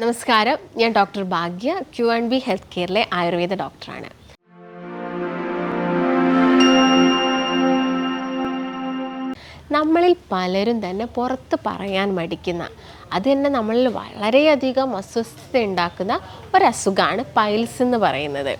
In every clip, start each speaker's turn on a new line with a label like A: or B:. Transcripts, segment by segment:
A: നമസ്കാരം. ഞാൻ doctor Bhagya Q and B health കെയറിലെ Ayurveda ഡോക്ടറാണ്. നമ്മളിൽ പലരും തന്നെ പുറത്ത് പറയാൻ മടിക്കുന്ന അത് തന്നെ നമ്മളിൽ വളരെയധികം അസ്വസ്ഥത ഉണ്ടാക്കുന്ന ഒരസുഖമാണ് പൈൽസ് എന്ന് പറയുന്നത്.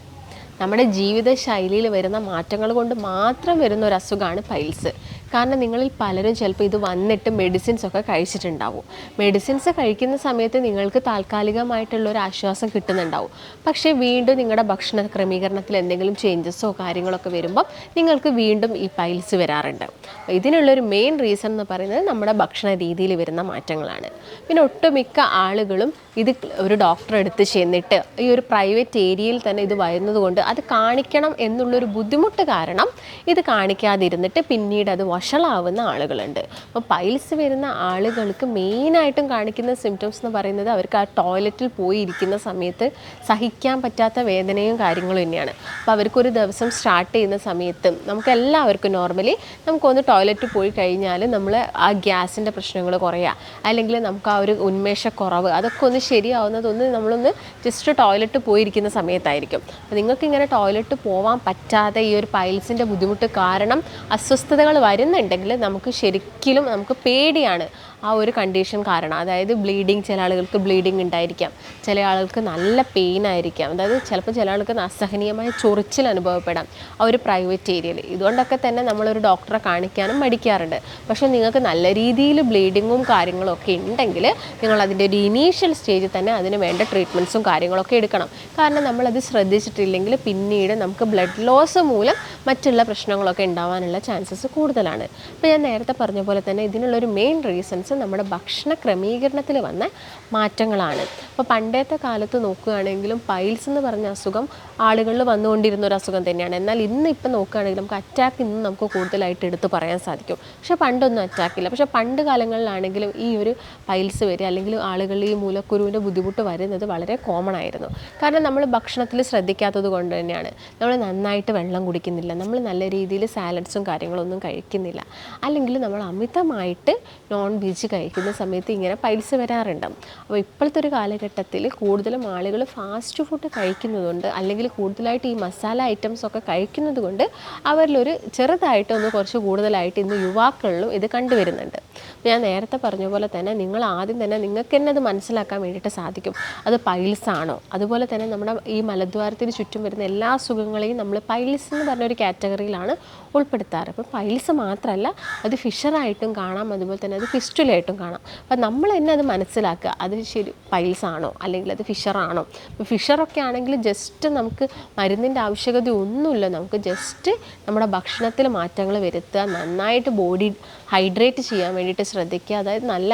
A: നമ്മുടെ ജീവിതശൈലിയിൽ വരുന്ന മാറ്റങ്ങൾ കൊണ്ട് മാത്രം വരുന്ന ഒരു അസുഖമാണ് പൈൽസ്. കാരണം നിങ്ങളിൽ പലരും ചിലപ്പോൾ ഇത് വന്നിട്ട് മെഡിസിൻസ് ഒക്കെ കഴിച്ചിട്ടുണ്ടാവും. മെഡിസിൻസ് കഴിക്കുന്ന സമയത്ത് നിങ്ങൾക്ക് താൽക്കാലികമായിട്ടുള്ള ഒരു ആശ്വാസം കിട്ടുന്നുണ്ടാവും. പക്ഷേ വീണ്ടും നിങ്ങളുടെ ഭക്ഷണ ക്രമീകരണത്തിൽ എന്തെങ്കിലും ചേഞ്ചസോ കാര്യങ്ങളൊക്കെ വരുമ്പം നിങ്ങൾക്ക് വീണ്ടും ഈ പൈൽസ് വരാറുണ്ട്. ഇതിനുള്ളൊരു മെയിൻ റീസൺ എന്ന് പറയുന്നത് നമ്മുടെ ഭക്ഷണ രീതിയിൽ വരുന്ന മാറ്റങ്ങളാണ്. പിന്നെ ഒട്ടുമിക്ക ആളുകളും ഇത് ഒരു ഡോക്ടറെ അടുത്ത് ചെന്നിട്ട് ഈ ഒരു പ്രൈവറ്റ് ഏരിയയിൽ തന്നെ ഇത് വരുന്നതുകൊണ്ട് അത് കാണിക്കണം എന്നുള്ളൊരു ബുദ്ധിമുട്ട് കാരണം ഇത് കാണിക്കാതിരുന്നിട്ട് പിന്നീട് അത് വഷളാവുന്ന ആളുകളുണ്ട്. അപ്പോൾ പൈൽസ് വരുന്ന ആളുകൾക്ക് മെയിനായിട്ടും കാണിക്കുന്ന സിംറ്റംസ് എന്ന് പറയുന്നത് അവർക്ക് ആ ടോയ്ലറ്റിൽ പോയി ഇരിക്കുന്ന സമയത്ത് സഹിക്കാൻ പറ്റാത്ത വേദനയും കാര്യങ്ങളും തന്നെയാണ്. അപ്പോൾ അവർക്കൊരു ദിവസം സ്റ്റാർട്ട് ചെയ്യുന്ന സമയത്ത് നമുക്ക് എല്ലാവർക്കും നോർമലി നമുക്കൊന്ന് ടോയ്ലറ്റിൽ പോയി കഴിഞ്ഞാൽ നമ്മൾ ആ ഗ്യാസിന്റെ പ്രശ്നങ്ങൾ കുറയുക അല്ലെങ്കിൽ നമുക്ക് ആ ഒരു ഉന്മേഷക്കുറവ് അതൊക്കെ ഒന്ന് ശരിയാവുന്നതൊന്ന് നമ്മളൊന്ന് ജസ്റ്റ് ടോയ്ലറ്റ് പോയിരിക്കുന്ന സമയത്തായിരിക്കും. അപ്പോൾ നിങ്ങൾക്ക് ഇങ്ങനെ ടോയ്ലറ്റ് പോകാൻ പറ്റാതെ ഈ ഒരു പൈൽസിന്റെ ബുദ്ധിമുട്ട് കാരണം അസ്വസ്ഥതകൾ വരുന്നുണ്ടെങ്കിൽ നമുക്ക് ശരിക്കും നമുക്ക് പേടിയാണ്. ആ ഒരു കണ്ടീഷൻ കാരണം. അതായത് ബ്ലീഡിങ് ചില ആളുകൾക്ക് ബ്ലീഡിങ് ഉണ്ടായിരിക്കാം. ചില ആളുകൾക്ക് നല്ല പെയിൻ ആയിരിക്കാം. അതായത് ചിലപ്പോൾ ചില ആൾക്ക് അസഹനീയമായ ചൊറിച്ചിൽ അനുഭവപ്പെടാം. ആ ഒരു പ്രൈവറ്റ് ഏരിയയിൽ ഇതുകൊണ്ടൊക്കെ തന്നെ നമ്മളൊരു ഡോക്ടറെ കാണിക്കാനും മടിക്കാറുണ്ട്. പക്ഷേ നിങ്ങൾക്ക് നല്ല രീതിയിൽ ബ്ലീഡിങ്ങും കാര്യങ്ങളും ഒക്കെ ഉണ്ടെങ്കിൽ നിങ്ങൾ അതിന്റെ ഒരു ഇനീഷ്യൽ സ്റ്റേജിൽ തന്നെ അതിന് വേണ്ട ട്രീറ്റ്മെന്റ്സും കാര്യങ്ങളൊക്കെ എടുക്കണം. കാരണം നമ്മളത് ശ്രദ്ധിച്ചിട്ടില്ലെങ്കിൽ പിന്നീട് നമുക്ക് ബ്ലഡ് ലോസ് മൂലം മറ്റുള്ള പ്രശ്നങ്ങളൊക്കെ ഉണ്ടാവാനുള്ള ചാൻസസ് കൂടുതലാണ്. അപ്പോൾ ഞാൻ നേരത്തെ പറഞ്ഞ പോലെ തന്നെ ഇതിനുള്ളൊരു മെയിൻ റീസൺസ് നമ്മുടെ ഭക്ഷണ ക്രമീകരണത്തിൽ വന്ന മാറ്റങ്ങളാണ്. അപ്പോൾ പണ്ടത്തെ കാലത്ത് നോക്കുകയാണെങ്കിലും പൈൽസ് എന്ന് പറഞ്ഞ അസുഖം ആളുകളിൽ വന്നുകൊണ്ടിരുന്ന ഒരു അസുഖം തന്നെയാണ്. എന്നാൽ ഇന്ന് ഇപ്പം നോക്കുകയാണെങ്കിൽ നമുക്ക് അറ്റാക്ക് ഇന്ന് നമുക്ക് കൂടുതലായിട്ട് എടുത്തു പറയാൻ സാധിക്കും. പക്ഷേ പണ്ടൊന്നും അറ്റാക്കില്ല പക്ഷേ പണ്ട് കാലങ്ങളിലാണെങ്കിലും ഈ ഒരു പൈൽസ് വരിക അല്ലെങ്കിൽ ആളുകളിൽ ഈ മൂലക്കുരുവിന്റെ ബുദ്ധിമുട്ട് വരുന്നത് വളരെ കോമൺ ആയിരുന്നു. കാരണം നമ്മൾ ഭക്ഷണത്തിൽ ശ്രദ്ധിക്കാത്തത് കൊണ്ട് തന്നെയാണ്. നമ്മൾ നന്നായിട്ട് വെള്ളം കുടിക്കുന്നില്ല. നമ്മൾ നല്ല രീതിയിൽ സാലഡ്സും കാര്യങ്ങളൊന്നും കഴിക്കുന്നില്ല. അല്ലെങ്കിൽ നമ്മൾ അമിതമായിട്ട് നോൺ വെജ് കഴിക്കുന്ന സമയത്ത് ഇങ്ങനെ പൈൽസ് വരാറുണ്ട്. അപ്പോൾ ഇപ്പോഴത്തെ ഒരു കാലഘട്ടത്തിൽ കൂടുതലും ആളുകൾ ഫാസ്റ്റ് ഫുഡ് കഴിക്കുന്നതുകൊണ്ട് അല്ലെങ്കിൽ കൂടുതലായിട്ട് ഈ മസാല ഐറ്റംസ് ഒക്കെ കഴിക്കുന്നത് കൊണ്ട് അവരിലൊരു ചെറുതായിട്ട് ഒന്ന് കുറച്ച് കൂടുതലായിട്ട് ഇന്ന് യുവാക്കളിലും ഇത് കണ്ടുവരുന്നുണ്ട്. ഞാൻ നേരത്തെ പറഞ്ഞ പോലെ തന്നെ നിങ്ങൾ ആദ്യം തന്നെ നിങ്ങൾക്ക് തന്നെ അത് മനസ്സിലാക്കാൻ വേണ്ടിയിട്ട് സാധിക്കും. അത് പൈൽസ് ആണോ? അതുപോലെ തന്നെ നമ്മുടെ ഈ മലദ്വാരത്തിന് ചുറ്റും വരുന്ന എല്ലാ സുഖങ്ങളെയും നമ്മൾ പൈൽസ് എന്ന് പറഞ്ഞൊരു കാറ്റഗറിയിലാണ് ഉൾപ്പെടുത്താറ്. അപ്പോൾ പൈൽസ് മാത്രമല്ല അത് ഫിഷറായിട്ടും കാണാം. അതുപോലെ തന്നെ അത് ഫിസ്റ്റുലായിട്ടും കാണാം. അപ്പം നമ്മൾ തന്നെ അത് മനസ്സിലാക്കുക. അത് ശരി പൈൽസ് ആണോ? അല്ലെങ്കിൽ അത് ഫിഷറാണോ ഇപ്പോൾ ഫിഷറൊക്കെ ആണെങ്കിൽ ജസ്റ്റ് നമുക്ക് മരുന്നിന്റെ ആവശ്യകത ഒന്നുമില്ല. നമുക്ക് ജസ്റ്റ് നമ്മുടെ ഭക്ഷണത്തിൽ മാറ്റങ്ങൾ വരുത്തുക നന്നായിട്ട് ബോഡി ഹൈഡ്രേറ്റ് ചെയ്യാൻ വേണ്ടിയിട്ട് ശ്രദ്ധിക്കുക. അതായത് നല്ല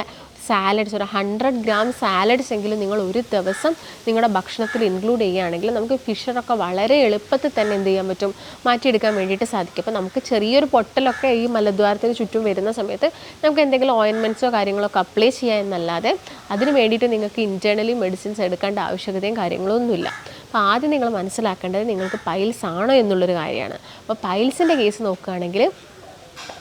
A: സാലഡ്സ് ഒരു ഹൺഡ്രഡ് ഗ്രാം സാലഡ്സ് എങ്കിലും നിങ്ങൾ ഒരു ദിവസം നിങ്ങളുടെ ഭക്ഷണത്തിൽ ഇൻക്ലൂഡ് ചെയ്യുകയാണെങ്കിൽ നമുക്ക് ഫിഷറൊക്കെ വളരെ എളുപ്പത്തിൽ തന്നെ എന്ത് ചെയ്യാൻ പറ്റും? മാറ്റിയെടുക്കാൻ വേണ്ടിയിട്ട് സാധിക്കും. അപ്പോൾ നമുക്ക് ചെറിയൊരു പൊട്ടലൊക്കെ ഈ മലദ്വാരത്തിന് ചുറ്റും വരുന്ന സമയത്ത് നമുക്ക് എന്തെങ്കിലും ഓയിൻമെന്റ്സോ കാര്യങ്ങളൊക്കെ അപ്ലൈ ചെയ്യുക എന്നല്ലാതെ അതിന് വേണ്ടിയിട്ട് നിങ്ങൾക്ക് ഇന്റേർണലി മെഡിസിൻസ് എടുക്കേണ്ട ആവശ്യകതയും കാര്യങ്ങളൊന്നുമില്ല അപ്പോൾ ആദ്യം നിങ്ങൾ മനസ്സിലാക്കേണ്ടത് നിങ്ങൾക്ക് പൈൽസ് ആണോ എന്നുള്ളൊരു കാര്യമാണ്. അപ്പോൾ പൈൽസിന്റെ കേസ് നോക്കുകയാണെങ്കിൽ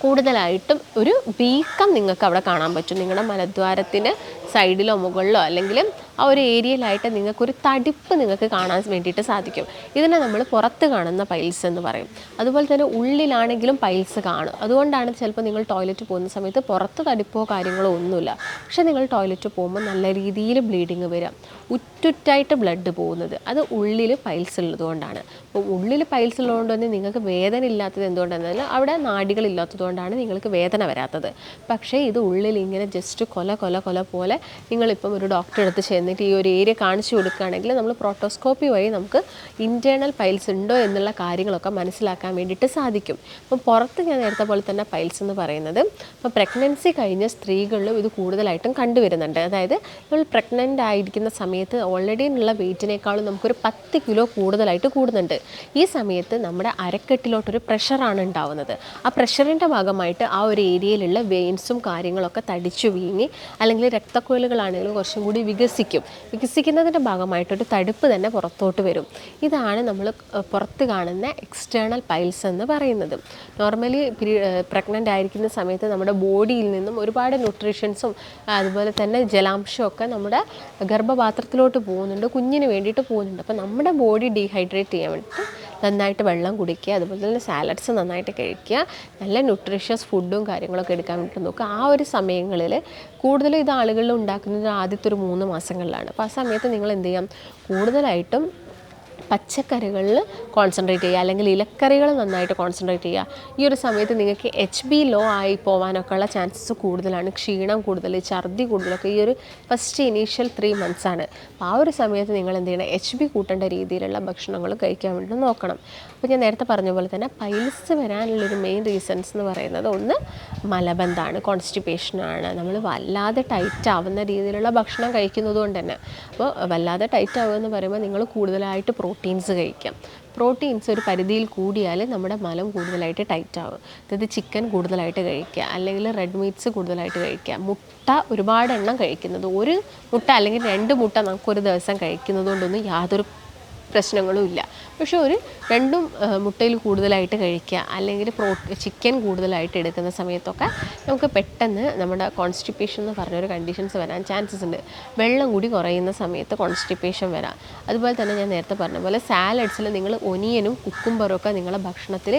A: കൂടുതലായിട്ടും ഒരു വീക്കം നിങ്ങൾക്ക് അവിടെ കാണാൻ പറ്റും. നിങ്ങളുടെ മലദ്വാരത്തിന് സൈഡിലോ മുകളിലോ അല്ലെങ്കിൽ ആ ഒരു ഏരിയയിലായിട്ട് നിങ്ങൾക്കൊരു തടിപ്പ് നിങ്ങൾക്ക് കാണാൻ വേണ്ടിയിട്ട് സാധിക്കും. ഇതിനെ നമ്മൾ പുറത്ത് കാണുന്ന പൈൽസ് എന്ന് പറയും. അതുപോലെ തന്നെ ഉള്ളിലാണെങ്കിലും പൈൽസ് കാണും. അതുകൊണ്ടാണ് ചിലപ്പോൾ നിങ്ങൾ ടോയ്ലറ്റ് പോകുന്ന സമയത്ത് പുറത്ത് തടിപ്പോ കാര്യങ്ങളോ ഒന്നുമില്ല. പക്ഷേ നിങ്ങൾ ടോയ്ലറ്റ് പോകുമ്പോൾ നല്ല രീതിയിൽ ബ്ലീഡിങ് വരിക ഉറ്റുറ്റായിട്ട് ബ്ലഡ് പോകുന്നത്. അത് ഉള്ളിൽ പൈൽസ് ഉള്ളതുകൊണ്ടാണ്. അപ്പോൾ ഉള്ളിൽ പൈൽസ് ഉള്ളതുകൊണ്ട് തന്നെ നിങ്ങൾക്ക് വേദന ഇല്ലാത്തത് എന്തുകൊണ്ടാണെന്നാൽ അവിടെ നാടികളില്ലാത്തതുകൊണ്ടാണ് നിങ്ങൾക്ക് വേദന വരാത്തത്. പക്ഷേ ഇത് ഉള്ളിൽ ഇങ്ങനെ ജസ്റ്റ് കൊല കൊല കൊല പോലെ നിങ്ങളിപ്പം ഒരു ഡോക്ടറെ അടുത്ത് ചെന്നിട്ട് ഈ ഒരു ഏരിയ കാണിച്ചു കൊടുക്കുകയാണെങ്കിൽ നമ്മൾ പ്രോട്ടോസ്കോപ്പി വഴി നമുക്ക് ഇന്റേർണൽ പൈൽസ് ഉണ്ടോ എന്നുള്ള കാര്യങ്ങളൊക്കെ മനസ്സിലാക്കാൻ വേണ്ടിയിട്ട് സാധിക്കും. അപ്പം പുറത്ത് ഞാൻ നേരത്തെ പോലെ തന്നെ പൈൽസ് എന്ന് പറയുന്നത് ഇപ്പോൾ പ്രഗ്നൻസി കഴിഞ്ഞ സ്ത്രീകളിലും ഇത് കൂടുതലായിട്ടും കണ്ടുവരുന്നുണ്ട്. അതായത് നമ്മൾ പ്രഗ്നന്റ് ആയിരിക്കുന്ന ഓൾറെഡി ഉള്ള വെയിറ്റിനേക്കാളും നമുക്കൊരു പത്ത് കിലോ കൂടുതലായിട്ട് കൂടുന്നുണ്ട്. ഈ സമയത്ത് നമ്മുടെ അരക്കെട്ടിലോട്ടൊരു പ്രഷറാണ് ഉണ്ടാവുന്നത്. ആ പ്രഷറിന്റെ ഭാഗമായിട്ട് ആ ഒരു ഏരിയയിലുള്ള വെയിൻസും കാര്യങ്ങളൊക്കെ തടിച്ചു വീങ്ങി അല്ലെങ്കിൽ രക്തക്കുഴലുകളാണെങ്കിലും കുറച്ചും കൂടി വികസിക്കും. വികസിക്കും വികസിക്കുന്നതിന്റെ ഭാഗമായിട്ടൊരു തടുപ്പ് തന്നെ പുറത്തോട്ട് വരും. ഇതാണ് നമ്മൾ പുറത്ത് കാണുന്ന എക്സ്റ്റേണൽ പൈൽസ് എന്ന് പറയുന്നത്. നോർമലി പ്രഗ്നന്റ് ആയിരിക്കുന്ന സമയത്ത് നമ്മുടെ ബോഡിയിൽ നിന്നും ഒരുപാട് ന്യൂട്രീഷൻസും അതുപോലെ തന്നെ ജലാംശമൊക്കെ നമ്മുടെ നമ്മുടെ ഗർഭപാത്രത്തിലോട്ട് പോകുന്നുണ്ട് കുഞ്ഞിന് വേണ്ടിയിട്ട് പോകുന്നുണ്ട്. അപ്പോൾ നമ്മുടെ ബോഡി ഡീഹൈഡ്രേറ്റ് ചെയ്യാൻ വേണ്ടിയിട്ട് നന്നായിട്ട് വെള്ളം കുടിക്കുക അതുപോലെ തന്നെ സാലഡ്സ് നന്നായിട്ട് കഴിക്കുക നല്ല ന്യൂട്രീഷ്യസ് ഫുഡും കാര്യങ്ങളൊക്കെ എടുക്കാൻ വേണ്ടിയിട്ട് നോക്കുക. ആ ഒരു സമയങ്ങളിൽ കൂടുതലും ഇത് ആളുകളിൽ ഉണ്ടാക്കുന്നത് ആദ്യത്തെ ഒരു മൂന്ന് മാസങ്ങളിലാണ്. അപ്പോൾ ആ സമയത്ത് നിങ്ങൾ എന്ത് ചെയ്യാം? കൂടുതലായിട്ടും പച്ചക്കറികളിൽ കോൺസെൻട്രേറ്റ് ചെയ്യുക അല്ലെങ്കിൽ ഇലക്കറികൾ നന്നായിട്ട് കോൺസെൻട്രേറ്റ് ചെയ്യുക. ഈ ഒരു സമയത്ത് നിങ്ങൾക്ക് എച്ച് ബി ലോ ആയി പോകാനൊക്കെ ഉള്ള ചാൻസസ് കൂടുതലാണ്. ക്ഷീണം കൂടുതൽ ഛർദി കൂടുതലൊക്കെ ഈ ഒരു ഫസ്റ്റ് ഇനീഷ്യൽ ത്രീ മന്ത്സ് ആണ്. അപ്പോൾ ആ ഒരു സമയത്ത് നിങ്ങൾ എന്ത് ചെയ്യണം? എച്ച് ബി കൂട്ടേണ്ട രീതിയിലുള്ള ഭക്ഷണങ്ങൾ കഴിക്കാൻ വേണ്ടി നോക്കണം. അപ്പോൾ ഞാൻ നേരത്തെ പറഞ്ഞ പോലെ തന്നെ പൈൽസ് വരാനുള്ളൊരു മെയിൻ റീസൺസ് എന്ന് പറയുന്നത് ഒന്ന് മലബന്ധമാണ് കോൺസ്റ്റിപ്പേഷനാണ് നമ്മൾ വല്ലാതെ ടൈറ്റ് ആവുന്ന രീതിയിലുള്ള ഭക്ഷണം കഴിക്കുന്നത് കൊണ്ട് തന്നെ. അപ്പോൾ വല്ലാതെ ടൈറ്റ് ആവുക എന്ന് പറയുമ്പോൾ നിങ്ങൾ കൂടുതലായിട്ട് പ്രോട്ടീൻസ് കഴിക്കാം. പ്രോട്ടീൻസ് ഒരു പരിധിയിൽ കൂടിയാൽ നമ്മുടെ മലം കൂടുതലായിട്ട് ടൈറ്റ് ആവും. അതായത് ചിക്കൻ കൂടുതലായിട്ട് കഴിക്കുക. അല്ലെങ്കിൽ റെഡ് മീറ്റ്സ് കൂടുതലായിട്ട് കഴിക്കുക. മുട്ട ഒരുപാട് എണ്ണം കഴിക്കുന്നത്. ഒരു മുട്ട അല്ലെങ്കിൽ രണ്ട് മുട്ട നമുക്കൊരു ദിവസം കഴിക്കുന്നത് കൊണ്ടൊന്നും യാതൊരു പ്രശ്നങ്ങളും ഇല്ല പക്ഷേ ഒരു രണ്ടും മുട്ടയിൽ കൂടുതലായിട്ട് കഴിക്കുക അല്ലെങ്കിൽ പ്രോ ചിക്കൻ കൂടുതലായിട്ട് എടുക്കുന്ന സമയത്തൊക്കെ നമുക്ക് പെട്ടെന്ന് നമ്മുടെ കോൺസ്റ്റിപ്പേഷൻ എന്ന് പറഞ്ഞൊരു കണ്ടീഷൻസ് വരാൻ ചാൻസസ് ഉണ്ട്. വെള്ളം കൂടി കുറയുന്ന സമയത്ത് കോൺസ്റ്റിപ്പേഷൻ വരാം. അതുപോലെ തന്നെ ഞാൻ നേരത്തെ പറഞ്ഞ പോലെ സാലഡ്സിൽ നിങ്ങൾ ഒനിയനും കുക്കുംബറും ഒക്കെ നിങ്ങളുടെ ഭക്ഷണത്തിൽ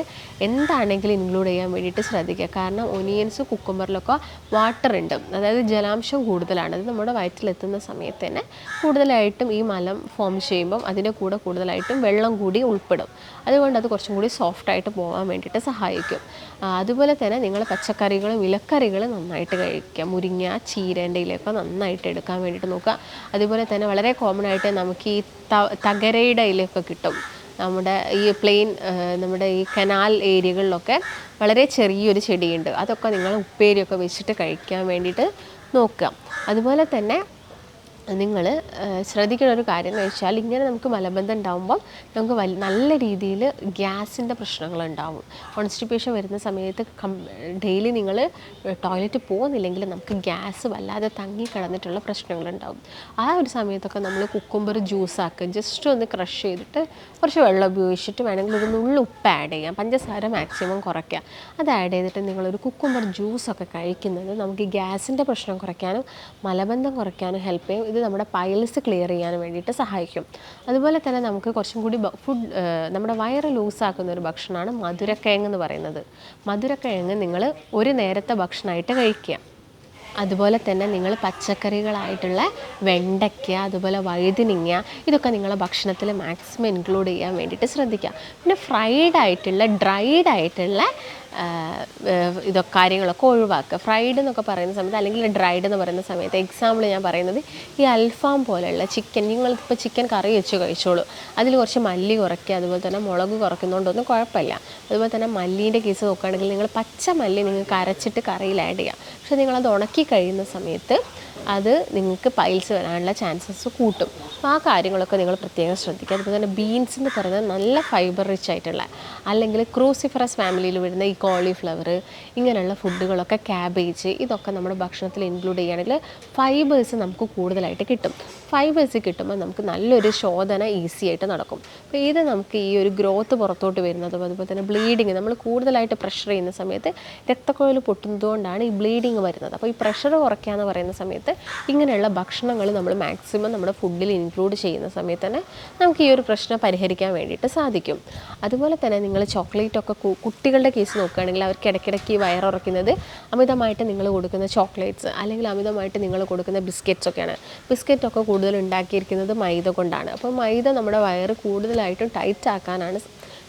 A: എന്താണെങ്കിലും ഇൻക്ലൂഡ് ചെയ്യാൻ വേണ്ടിയിട്ട് ശ്രദ്ധിക്കുക. കാരണം ഒനിയൻസ് കുക്കുംബറിലൊക്കെ വാട്ടർ ഉണ്ട്. അതായത് ജലാംശം കൂടുതലാണ്. അത് നമ്മുടെ വയറ്റിലെത്തുന്ന സമയത്ത് തന്നെ കൂടുതലായിട്ടും ഈ മലം ഫോം ചെയ്യുമ്പം അതിന്റെ കൂടെ കൂടുതലായിട്ടും വെള്ളം കൂടി ഉൾപ്പെടും. അതുകൊണ്ട് അത് കുറച്ചും കൂടി സോഫ്റ്റായിട്ട് പോകാൻ വേണ്ടിയിട്ട് സഹായിക്കും. അതുപോലെ തന്നെ നിങ്ങൾ പച്ചക്കറികളും ഇലക്കറികളും നന്നായിട്ട് കഴിക്കുക. മുരിങ്ങ ചീരേന്റെ ഇലയൊക്കെ നന്നായിട്ട് എടുക്കാൻ വേണ്ടിയിട്ട് നോക്കുക. അതുപോലെ തന്നെ വളരെ കോമൺ ആയിട്ട് നമുക്ക് ഈ തകരയുടെ ഇലയൊക്കെ കിട്ടും. നമ്മുടെ ഈ പ്ലെയിൻ നമ്മുടെ ഈ കനാൽ ഏരിയകളിലൊക്കെ വളരെ ചെറിയൊരു ചെടിയുണ്ട്. അതൊക്കെ നിങ്ങൾ ഉപ്പേരിയൊക്കെ വെച്ചിട്ട് കഴിക്കാൻ വേണ്ടിയിട്ട് നോക്കുക. അതുപോലെ തന്നെ നിങ്ങൾ ശ്രദ്ധിക്കുന്ന ഒരു കാര്യം എന്ന് വെച്ചാൽ ഇങ്ങനെ നമുക്ക് മലബന്ധം ഉണ്ടാകുമ്പോൾ നമുക്ക് നല്ല രീതിയിൽ ഗ്യാസിന്റെ പ്രശ്നങ്ങളുണ്ടാവും. കോൺസ്റ്റിപ്പേഷൻ വരുന്ന സമയത്ത് ഡെയിലി നിങ്ങൾ ടോയ്ലറ്റ് പോകുന്നില്ലെങ്കിൽ നമുക്ക് ഗ്യാസ് വല്ലാതെ തങ്ങി കിടന്നിട്ടുള്ള പ്രശ്നങ്ങളുണ്ടാവും. ആ ഒരു സമയത്തൊക്കെ നമ്മൾ കുക്കുംബർ ജ്യൂസാക്കുക ജസ്റ്റ് ഒന്ന് ക്രഷ് ചെയ്തിട്ട് കുറച്ച് വെള്ളം ഉപയോഗിച്ചിട്ട് വേണമെങ്കിൽ ഒരു നുള്ളു ഉപ്പ് ആഡ് ചെയ്യാം. പഞ്ചസാര മാക്സിമം കുറയ്ക്കുക അത് ആഡ് ചെയ്തിട്ട് നിങ്ങളൊരു കുക്കുംബർ ജ്യൂസൊക്കെ കഴിക്കുന്നത് നമുക്ക് ഗ്യാസിന്റെ പ്രശ്നം കുറയ്ക്കാനും മലബന്ധം കുറയ്ക്കാനും ഹെൽപ്പ് ചെയ്യും. ഇത് നമ്മുടെ പൈൽസ് ക്ലിയർ ചെയ്യാൻ വേണ്ടിയിട്ട് സഹായിക്കും. അതുപോലെ തന്നെ നമുക്ക് കുറച്ചും കൂടി ഫുഡ് നമ്മുടെ വയറ് ലൂസാക്കുന്ന ഒരു ഭക്ഷണമാണ് മധുരക്കിഴങ്ങ് എന്ന് പറയുന്നത്. മധുരക്കിഴങ്ങ് നിങ്ങൾ ഒരു നേരത്തെ ഭക്ഷണമായിട്ട് കഴിക്കുക. അതുപോലെ തന്നെ നിങ്ങൾ പച്ചക്കറികളായിട്ടുള്ള വെണ്ടയ്ക്ക അതുപോലെ വഴുതിനിങ്ങ ഇതൊക്കെ നിങ്ങളെ ഭക്ഷണത്തിൽ മാക്സിമം ഇൻക്ലൂഡ് ചെയ്യാൻ വേണ്ടിയിട്ട് ശ്രദ്ധിക്കുക. പിന്നെ ഫ്രൈഡ് ആയിട്ടുള്ള ഡ്രൈഡ് ആയിട്ടുള്ള ഇതൊക്കെ കാര്യങ്ങളൊക്കെ ഒഴിവാക്കുക. ഫ്രൈഡ് എന്നൊക്കെ പറയുന്ന സമയത്ത് അല്ലെങ്കിൽ ഡ്രൈഡ് എന്ന് പറയുന്ന സമയത്ത് എക്സാമ്പിൾ ഞാൻ പറയുന്നത് ഈ അൽഫാം പോലെയുള്ള ചിക്കൻ നിങ്ങളിപ്പോൾ ചിക്കൻ കറി വെച്ച് കഴിച്ചോളൂ. അതിൽ കുറച്ച് മല്ലി കുറയ്ക്കുക അതുപോലെ തന്നെ മുളക് കുറയ്ക്കുന്നതുകൊണ്ടൊന്നും കുഴപ്പമില്ല. അതുപോലെ തന്നെ മല്ലീന്റെ കേസ് നോക്കുകയാണെങ്കിൽ നിങ്ങൾ പച്ച മല്ലി നിങ്ങൾക്ക് അരച്ചിട്ട് കറിയിൽ ആഡ് ചെയ്യാം പക്ഷേ നിങ്ങളത് ഉണക്കി കഴിയുന്ന സമയത്ത് അത് നിങ്ങൾക്ക് പൈൽസ് വരാനുള്ള ചാൻസസ് കൂട്ടും. അപ്പോൾ ആ കാര്യങ്ങളൊക്കെ നിങ്ങൾ പ്രത്യേകം ശ്രദ്ധിക്കുക. അതുപോലെ തന്നെ ബീൻസ് എന്ന് പറയുന്നത് നല്ല ഫൈബർ റിച്ച് ആയിട്ടുള്ള അല്ലെങ്കിൽ ക്രൂസിഫറസ് ഫാമിലിയിൽ വരുന്ന ഈ കോളിഫ്ലവർ ഇങ്ങനെയുള്ള ഫുഡുകളൊക്കെ ക്യാബേജ് ഇതൊക്കെ നമ്മുടെ ഭക്ഷണത്തിൽ ഇൻക്ലൂഡ് ചെയ്യുകയാണെങ്കിൽ ഫൈബേഴ്സ് നമുക്ക് കൂടുതലായിട്ട് കിട്ടും. ഫൈബേഴ്സ് കിട്ടുമ്പോൾ നമുക്ക് നല്ലൊരു ശോധന ഈസി ആയിട്ട് നടക്കും. അപ്പോൾ ഇത് നമുക്ക് ഈ ഒരു ഗ്രോത്ത് പുറത്തോട്ട് വരുന്നതും അതുപോലെ തന്നെ ബ്ലീഡിങ് നമ്മൾ കൂടുതലായിട്ട് പ്രഷർ ചെയ്യുന്ന സമയത്ത് രക്തക്കുഴൽ പൊട്ടുന്നതുകൊണ്ടാണ് ഈ ബ്ലീഡിങ് വരുന്നത്. അപ്പോൾ ഈ പ്രഷർ കുറയ്ക്കുക എന്ന് പറയുന്ന സമയത്ത് ഇങ്ങനെയുള്ള ഭക്ഷണങ്ങൾ നമ്മൾ മാക്സിമം നമ്മുടെ ഫുഡിൽ ഇൻക്ലൂഡ് ചെയ്യുന്ന സമയത്ത് തന്നെ നമുക്ക് ഈ ഒരു പ്രശ്നം പരിഹരിക്കാൻ വേണ്ടിയിട്ട് സാധിക്കും. അതുപോലെ തന്നെ നിങ്ങൾ ചോക്ലേറ്റ് ഒക്കെ കുട്ടികളുടെ കേസ് നോക്കുകയാണെങ്കിൽ അവർക്ക് ഇടയ്ക്കിടയ്ക്ക് ഈ വയറുറക്കുന്നത് അമിതമായിട്ട് നിങ്ങൾ കൊടുക്കുന്ന ചോക്ലേറ്റ്സ് അല്ലെങ്കിൽ അമിതമായിട്ട് നിങ്ങൾ കൊടുക്കുന്ന ബിസ്ക്കറ്റ്സ് ഒക്കെയാണ്. ബിസ്ക്കറ്റ് ഒക്കെ കൂടുതൽ ഉണ്ടാക്കിയിരിക്കുന്നത് മൈദ കൊണ്ടാണ്. അപ്പോൾ മൈദ നമ്മുടെ വയറ് കൂടുതലായിട്ടും ടൈറ്റ് ആക്കാനാണ്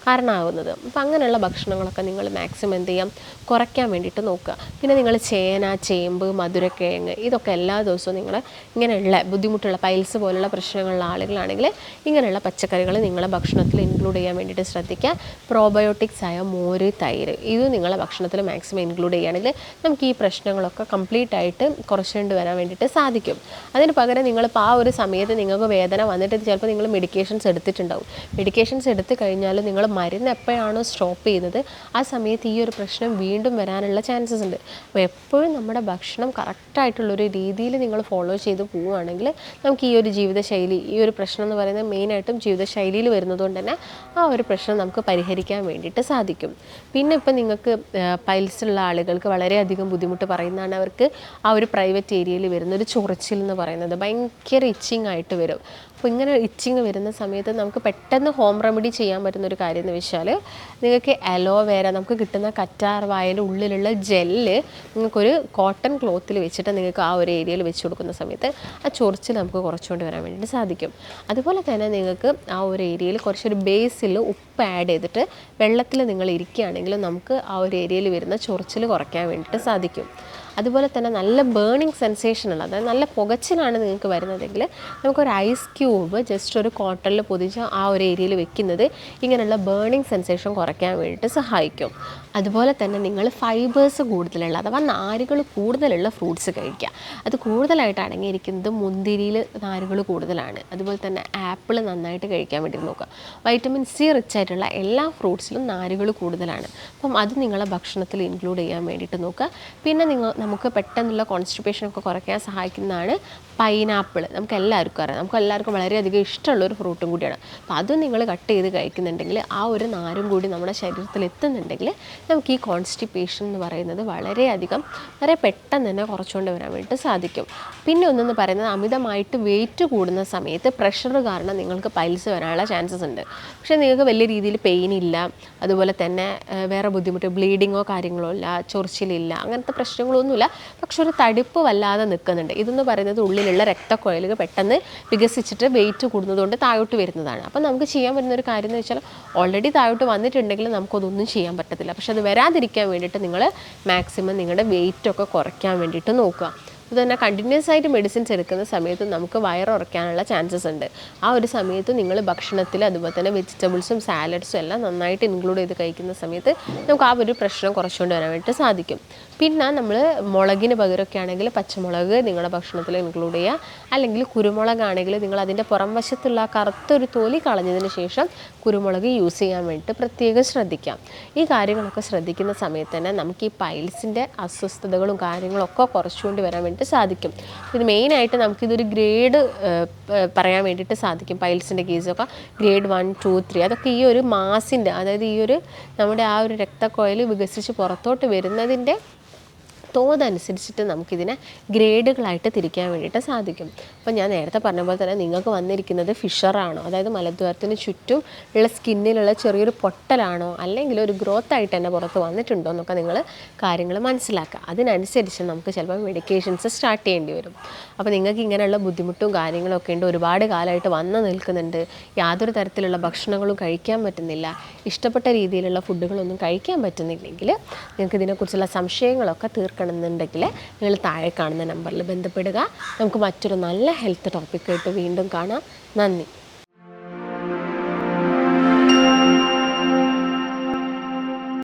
A: കാരണമാകുന്നത്. അപ്പം അങ്ങനെയുള്ള ഭക്ഷണങ്ങളൊക്കെ നിങ്ങൾ മാക്സിമം എന്ത് ചെയ്യാം? കുറയ്ക്കാൻ വേണ്ടിയിട്ട് നോക്കുക. പിന്നെ നിങ്ങൾ ചേന ചേമ്പ് മധുരക്കിഴങ്ങ് ഇതൊക്കെ എല്ലാ ദിവസവും നിങ്ങൾ ഇങ്ങനെയുള്ള ബുദ്ധിമുട്ടുള്ള പൈൽസ് പോലുള്ള പ്രശ്നങ്ങളുള്ള ആളുകളാണെങ്കിൽ ഇങ്ങനെയുള്ള പച്ചക്കറികൾ നിങ്ങളെ ഭക്ഷണത്തിൽ ഇൻക്ലൂഡ് ചെയ്യാൻ വേണ്ടിയിട്ട് ശ്രദ്ധിക്കുക. പ്രോബയോട്ടിക്സ് ആയ മോര് തൈര് ഇത് നിങ്ങളെ ഭക്ഷണത്തിൽ മാക്സിമം ഇൻക്ലൂഡ് ചെയ്യുകയാണെങ്കിൽ നമുക്ക് ഈ പ്രശ്നങ്ങളൊക്കെ കംപ്ലീറ്റ് ആയിട്ട് കുറച്ചുകൊണ്ട് വരാൻ വേണ്ടിയിട്ട് സാധിക്കും. അതിന് പകരം നിങ്ങളിപ്പോൾ ആ ഒരു സമയത്ത് നിങ്ങൾക്ക് വേദന വന്നിട്ട് ചിലപ്പോൾ നിങ്ങൾ മെഡിക്കേഷൻസ് എടുത്തിട്ടുണ്ടാവും. മെഡിക്കേഷൻസ് എടുത്തു കഴിഞ്ഞാൽ നിങ്ങൾ മരുന്ന് എപ്പോഴാണോ സ്റ്റോപ്പ് ചെയ്യുന്നത് ആ സമയത്ത് ഈ ഒരു പ്രശ്നം വീണ്ടും വരാനുള്ള ചാൻസസ് ഉണ്ട്. അപ്പോൾ എപ്പോഴും നമ്മുടെ ഭക്ഷണം കറക്റ്റായിട്ടുള്ളൊരു രീതിയിൽ നിങ്ങൾ ഫോളോ ചെയ്ത് പോവുകയാണെങ്കിൽ നമുക്ക് ഈ ഒരു ജീവിതശൈലി ഈ ഒരു പ്രശ്നം എന്ന് പറയുന്നത് മെയിനായിട്ടും ജീവിതശൈലിയിൽ വരുന്നതുകൊണ്ട് തന്നെ ആ ഒരു പ്രശ്നം നമുക്ക് പരിഹരിക്കാൻ വേണ്ടിയിട്ട് സാധിക്കും. പിന്നെ ഇപ്പം നിങ്ങൾക്ക് പൈൽസുള്ള ആളുകൾക്ക് വളരെയധികം ബുദ്ധിമുട്ട് പറയുന്നതാണ് അവർക്ക് ആ ഒരു പ്രൈവറ്റ് ഏരിയയിൽ വരുന്ന ഒരു ചൊറിച്ചിൽ എന്ന് പറയുന്നത്. ഭയങ്കര ഇച്ചിങ് ആയിട്ട് വരും. അപ്പോൾ ഇങ്ങനെ ഇച്ചിങ് വരുന്ന സമയത്ത് നമുക്ക് പെട്ടെന്ന് ഹോം റെമഡി ചെയ്യാൻ പറ്റുന്ന ഒരു കാര്യം എന്ന് വെച്ചാൽ നിങ്ങൾക്ക് അലോവേര നമുക്ക് കിട്ടുന്ന കറ്റാർവായന്റെ ഉള്ളിലുള്ള ജെല്ല് നിങ്ങൾക്കൊരു കോട്ടൺ ക്ലോത്തിൽ വെച്ചിട്ട് നിങ്ങൾക്ക് ആ ഒരു ഏരിയയിൽ വെച്ച് കൊടുക്കുന്ന സമയത്ത് ആ ചൊറിച്ചിൽ നമുക്ക് കുറച്ചുകൊണ്ട് വരാൻ വേണ്ടിയിട്ട് സാധിക്കും. അതുപോലെ തന്നെ നിങ്ങൾക്ക് ആ ഒരു ഏരിയയിൽ കുറച്ചൊരു ബേസിൽ ഉപ്പ് ആഡ് ചെയ്തിട്ട് വെള്ളത്തിൽ നിങ്ങൾ ഇരിക്കുകയാണെങ്കിൽ നമുക്ക് ആ ഒരു ഏരിയയിൽ വരുന്ന ചൊറിച്ചിൽ കുറയ്ക്കാൻ വേണ്ടിയിട്ട് സാധിക്കും. അതുപോലെ തന്നെ നല്ല ബേണിംഗ് സെൻസേഷൻ ഉള്ള അതായത് നല്ല പുകച്ചിലാണ് നിങ്ങൾക്ക് വരുന്നതെങ്കിൽ നമുക്കൊരു ഐസ് ക്യൂബ് ജസ്റ്റ് ഒരു കോട്ടണിൽ പൊതിച്ച് ആ ഒരു ഏരിയയിൽ വെക്കുന്നത് ഇങ്ങനെയുള്ള ബേണിംഗ് സെൻസേഷൻ കുറയ്ക്കാൻ വേണ്ടിയിട്ട് സഹായിക്കും. അതുപോലെ തന്നെ നിങ്ങൾ ഫൈബേഴ്സ് കൂടുതലുള്ള അഥവാ നാരുകൾ കൂടുതലുള്ള ഫ്രൂട്ട്സ് കഴിക്കുക. അത് കൂടുതലായിട്ട് അടങ്ങിയിരിക്കുന്നത് മുന്തിരിയിൽ നാരുകൾ കൂടുതലാണ്. അതുപോലെ തന്നെ ആപ്പിൾ നന്നായിട്ട് കഴിക്കാൻ വേണ്ടി നോക്കുക. വൈറ്റമിൻ സി റിച്ച് ആയിട്ടുള്ള എല്ലാ ഫ്രൂട്ട്സിലും നാരുകൾ കൂടുതലാണ്. അപ്പം അത് നിങ്ങളെ ഭക്ഷണത്തിൽ ഇൻക്ലൂഡ് ചെയ്യാൻ വേണ്ടിയിട്ട് നോക്കുക. പിന്നെ നിങ്ങൾ നമുക്ക് പെട്ടെന്നുള്ള കോൺസ്റ്റിപ്പേഷൻ ഒക്കെ കുറയ്ക്കാൻ സഹായിക്കുന്നതാണ് പൈനാപ്പിൾ നമുക്ക് എല്ലാവർക്കും അറിയാം. നമുക്ക് എല്ലാവർക്കും വളരെയധികം ഇഷ്ടമുള്ള ഒരു ഫ്രൂട്ടും കൂടിയാണ്. അപ്പോൾ അതും നിങ്ങൾ കട്ട് ചെയ്ത് കഴിക്കുന്നുണ്ടെങ്കിൽ ആ ഒരു നാരും കൂടി നമ്മുടെ ശരീരത്തിൽ എത്തുന്നുണ്ടെങ്കിൽ നമുക്ക് ഈ കോൺസ്റ്റിപ്പേഷൻ എന്ന് പറയുന്നത് വളരെയധികം വളരെ പെട്ടെന്ന് തന്നെ കുറച്ചുകൊണ്ട് വരാൻ വേണ്ടിയിട്ട് സാധിക്കും. പിന്നെ ഒന്നെന്ന് പറയുന്നത് അമിതമായിട്ട് വെയിറ്റ് കൂടുന്ന സമയത്ത് പ്രഷർ കാരണം നിങ്ങൾക്ക് പൈൽസ് വരാനുള്ള ചാൻസസ് ഉണ്ട്. പക്ഷേ നിങ്ങൾക്ക് വലിയ രീതിയിൽ പെയിൻ ഇല്ല അതുപോലെ തന്നെ വേറെ ബുദ്ധിമുട്ട് ബ്ലീഡിങ്ങോ കാര്യങ്ങളോ ഇല്ല ചൊറിച്ചിലില്ല അങ്ങനത്തെ പ്രശ്നങ്ങളൊന്നുമില്ല. പക്ഷെ ഒരു തടിപ്പ് വല്ലാതെ നിൽക്കുന്നുണ്ട്. ഇതെന്ന് പറയുന്നത് ഉള്ളിലുള്ള രക്തക്കുഴലുകൾ പെട്ടെന്ന് വികസിച്ചിട്ട് വെയിറ്റ് കൂടുന്നതുകൊണ്ട് താഴോട്ട് വരുന്നതാണ്. അപ്പോൾ നമുക്ക് ചെയ്യാൻ പറ്റുന്ന ഒരു കാര്യം എന്ന് വെച്ചാൽ ഓൾറെഡി താഴോട്ട് വന്നിട്ടുണ്ടെങ്കിൽ നമുക്കതൊന്നും ചെയ്യാൻ പറ്റത്തില്ല. പക്ഷെ അത് വരാതിരിക്കാൻ വേണ്ടിയിട്ട് നിങ്ങൾ മാക്സിമം നിങ്ങളുടെ വെയിറ്റൊക്കെ കുറയ്ക്കാൻ വേണ്ടിയിട്ട് നോക്കുക. ഇത് തന്നെ കണ്ടിന്യൂസ് ആയിട്ട് മെഡിസിൻസ് എടുക്കുന്ന സമയത്ത് നമുക്ക് വയറുറയ്ക്കാനുള്ള ചാൻസസ് ഉണ്ട്. ആ ഒരു സമയത്ത് നിങ്ങൾ ഭക്ഷണത്തിൽ അതുപോലെ തന്നെ വെജിറ്റബിൾസും സാലഡ്സും എല്ലാം നന്നായിട്ട് ഇൻക്ലൂഡ് ചെയ്ത് കഴിക്കുന്ന സമയത്ത് നമുക്ക് ആ ഒരു പ്രശ്നം കുറച്ചുകൊണ്ട് വരാൻ വേണ്ടിയിട്ട് സാധിക്കും. പിന്നെ നമ്മൾ മുളകിന് പകരമൊക്കെ ആണെങ്കിൽ പച്ചമുളക് നിങ്ങളുടെ ഭക്ഷണത്തിൽ ഇൻക്ലൂഡ് ചെയ്യുക. അല്ലെങ്കിൽ കുരുമുളകാണെങ്കിൽ നിങ്ങൾ അതിന്റെ പുറം വശത്തുള്ള കറുത്തൊരു തൊലി കളഞ്ഞതിന് ശേഷം കുരുമുളക് യൂസ് ചെയ്യാൻ വേണ്ടിയിട്ട് പ്രത്യേകം ശ്രദ്ധിക്കാം. ഈ കാര്യങ്ങളൊക്കെ ശ്രദ്ധിക്കുന്ന സമയത്ത് തന്നെ നമുക്ക് ഈ പൈൽസിന്റെ അസ്വസ്ഥതകളും കാര്യങ്ങളൊക്കെ കുറച്ചുകൊണ്ട് വരാൻ വേണ്ടിയിട്ട് സാധിക്കും. ഇത് മെയിനായിട്ട് നമുക്കിതൊരു ഗ്രേഡ് പറയാൻ വേണ്ടിയിട്ട് സാധിക്കും. പൈൽസിന്റെ കേസൊക്കെ ഗ്രേഡ് വൺ ടു ത്രീ അതൊക്കെ ഈ ഒരു മാസിന്റെ അതായത് ഈ ഒരു നമ്മുടെ ആ ഒരു രക്തക്കോയിൽ വികസിച്ച് പുറത്തോട്ട് വരുന്നതിന്റെ തോതനുസരിച്ചിട്ട് നമുക്കിതിനെ ഗ്രേഡുകളായിട്ട് തിരിക്കാൻ വേണ്ടിയിട്ട് സാധിക്കും. അപ്പോൾ ഞാൻ നേരത്തെ പറഞ്ഞ പോലെ തന്നെ നിങ്ങൾക്ക് വന്നിരിക്കുന്നത് ഫിഷറാണോ? അതായത് മലദ്വാരത്തിന് ചുറ്റും ഉള്ള സ്കിന്നിലുള്ള ചെറിയൊരു പൊട്ടലാണോ? അല്ലെങ്കിൽ ഒരു ഗ്രോത്ത് ആയിട്ട് തന്നെ പുറത്ത് വന്നിട്ടുണ്ടോ എന്നൊക്കെ നിങ്ങൾ കാര്യങ്ങൾ മനസ്സിലാക്കുക. അതിനനുസരിച്ച് നമുക്ക് ചിലപ്പോൾ മെഡിക്കേഷൻസ് സ്റ്റാർട്ട് ചെയ്യേണ്ടി വരും. അപ്പോൾ നിങ്ങൾക്ക് ഇങ്ങനെയുള്ള ബുദ്ധിമുട്ടും കാര്യങ്ങളൊക്കെ ഉണ്ട്. ഒരുപാട് കാലമായിട്ട് വന്ന് നിൽക്കുന്നുണ്ട്. യാതൊരു തരത്തിലുള്ള ഭക്ഷണങ്ങളും കഴിക്കാൻ പറ്റുന്നില്ല. ഇഷ്ടപ്പെട്ട രീതിയിലുള്ള ഫുഡുകളൊന്നും കഴിക്കാൻ പറ്റുന്നില്ലെങ്കിൽ നിങ്ങൾക്ക് ഇതിനെക്കുറിച്ചുള്ള സംശയങ്ങളൊക്കെ തീർക്കണമെന്നുണ്ടെങ്കിൽ നിങ്ങൾ താഴെ കാണുന്ന നമ്പറിൽ ബന്ധപ്പെടുക. നമുക്ക് മറ്റൊരു നല്ല ഹെൽത്ത് ടോപ്പിക്കായിട്ട് വീണ്ടും കാണാം. നന്ദി.